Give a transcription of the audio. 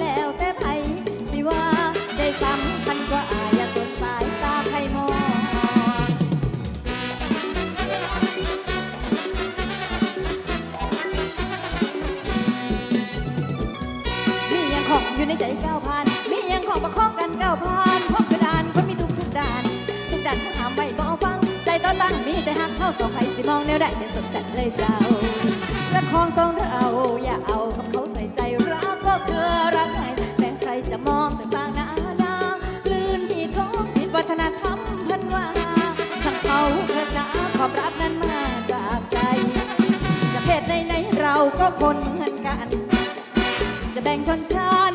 แล้วแต่ไผสิว่าได้สำคัญกว่าอายาสนสายตาใครมอง มียังของอยู่ในใจเก้าพันมียังของประคองกันเก้าพันพบกระดานคนมีทุกทุกดาน ทุกดานถ้าหามไม่บอกฟัง ใจก็ตั้งมีแต่หักเท่าสองไผสิมองแนวได้แต่สดจัดเลยเจ้าและคองต้องเธอเอา ต่างนานาลื่นที่ท้องผิดวัฒนธรรมพันวาช่างเขาเถิดนะความรักนั้นมาจากใจ จะเพศไหนเราก็คนเหมือนกัน จะแบ่งชนชั้น